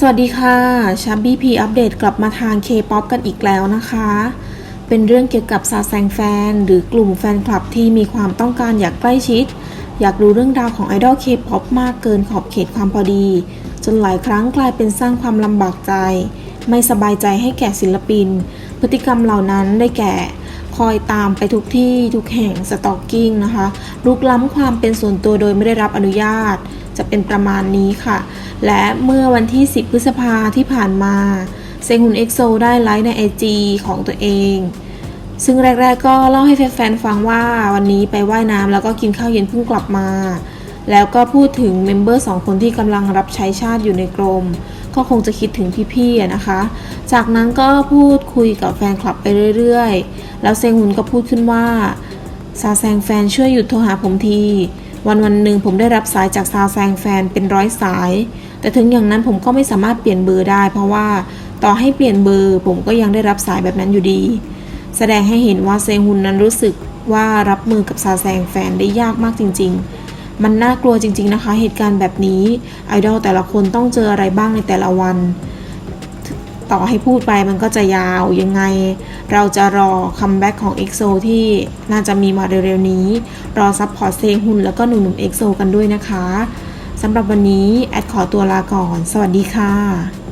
สวัสดีค่ะชับบี้พีอัปเดตกลับมาทาง K-POP กันอีกแล้วนะคะ เป็นเรื่องเกี่ยวกับซาแซงแฟน หรือกลุ่มแฟนคลับที่มีความต้องการอยากใกล้ชิด อยากรู้เรื่องราวของไอดอล K-POP มากเกินขอบเขตความพอดี จนหลายครั้งกลายเป็นสร้างความลำบากใจ ไม่สบายใจให้แก่ศิลปิน พฤติกรรมเหล่านั้นได้แก่ คอยตามไปทุกที่ทุกแห่งสตอกกิ้งนะคะลุกล้ำความเป็นส่วนตัวโดยไม่ได้รับอนุญาต จะเป็นประมาณนี้ค่ะ และเมื่อวันที่ 10 พฤษภาที่ผ่านมา เซงหุนเอ็กโซได้ไลฟ์ใน IG ของตัวเอง ซึ่งแรก ๆ ก็เล่าให้แฟนๆฟังว่าวันนี้ไปว่ายน้ำแล้วก็กินข้าวเย็นเพิ่งกลับมา แล้วก็พูดถึงเมมเบอร์สองคนที่กำลังรับใช้ชาติอยู่ในกรม ก็คงจะคิดถึงพี่ๆนะคะ จากนั้นก็พูดคุยกับแฟนคลับไปเรื่อยๆ แล้วเซงหุนก็พูดขึ้นว่าซาแซงแฟนช่วยหยุดโทรหาผมที วันวันหนึ่งผมได้รับสายจากซาแซงแฟนเป็นร้อยสาย แต่ถึงอย่างนั้นผมก็ไม่สามารถเปลี่ยนเบอร์ได้ เพราะว่าต่อให้เปลี่ยนเบอร์ ผมก็ยังได้รับสายแบบนั้นอยู่ดี แสดงให้เห็นว่าเซงฮุนนั้นรู้สึกว่ารับมือกับซาแซงแฟนได้ยากมากจริง ๆ มันน่ากลัวจริง ๆนะคะ เหตุการณ์แบบนี้ไอดอลแต่ละคนต้องเจออะไรบ้างในแต่ละวัน ต่อให้พูดไปมันก็จะยาวยังไง เราจะรอคัมแบ็กของ EXO ที่น่าจะมีมาเร็วๆนี้ รอซัพพอร์ตเซฮุนแล้วก็หนุ่มๆ EXO กันด้วยนะคะสำหรับวันนี้ แอดขอตัวลาก่อน สวัสดีค่ะ